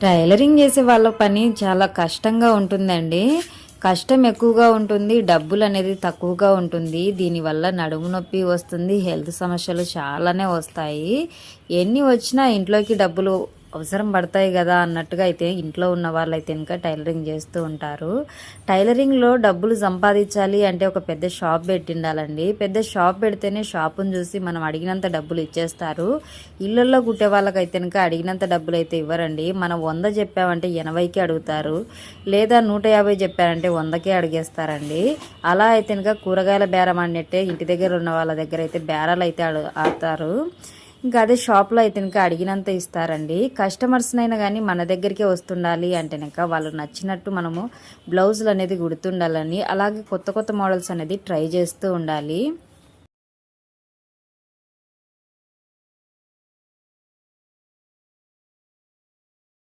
Tailoring చేసే వాళ్ళ పని చాలా కష్టంగా ఉంటుందండి. కష్టం ఎక్కువగా ఉంటుంది డబ్బులు అనేది తక్కువగా ఉంటుంది. దీనివల్ల నడుము నొప్పి వస్తుంది హెల్త్ సమస్యలు చాలానే వస్తాయి. ఎన్ని వచ్చినా ఇంట్లోకి డబ్బులు అవసరం పడతాయి కదా అన్నట్టుగా అయితే ఇంట్లో ఉన్న వాళ్ళైతే ఇంకా టైలరింగ్ చేస్తూ ఉంటారు. టైలరింగ్లో డబ్బులు సంపాదించాలి అంటే ఒక పెద్ద షాప్ పెట్టిండాలండి. పెద్ద షాప్ పెడితేనే షాపును చూసి మనం అడిగినంత డబ్బులు ఇచ్చేస్తారు. ఇళ్ళల్లో కుట్టే వాళ్ళకైతే ఇంకా అడిగినంత డబ్బులు అయితే ఇవ్వరండి. మనం వంద చెప్పామంటే ఎనభైకి అడుగుతారు. లేదా నూట యాభై చెప్పారంటే వందకే అడిగేస్తారండి. అలా అయితే ఇంకా కూరగాయల బేరం అన్నట్టే ఇంటి దగ్గర ఉన్న వాళ్ళ దగ్గర అయితే బేరాలు అయితే అడు ఆడతారు ఇంకా అదే షాప్లో అయితే ఇంకా అడిగినంత ఇస్తారండి. కస్టమర్స్నైనా కానీ మన దగ్గరికే వస్తుండాలి అంటే ఇంకా వాళ్ళు నచ్చినట్టు మనము బ్లౌజులు అనేది కుడుతుండాలని అలాగే కొత్త కొత్త మోడల్స్ అనేది ట్రై చేస్తూ ఉండాలి.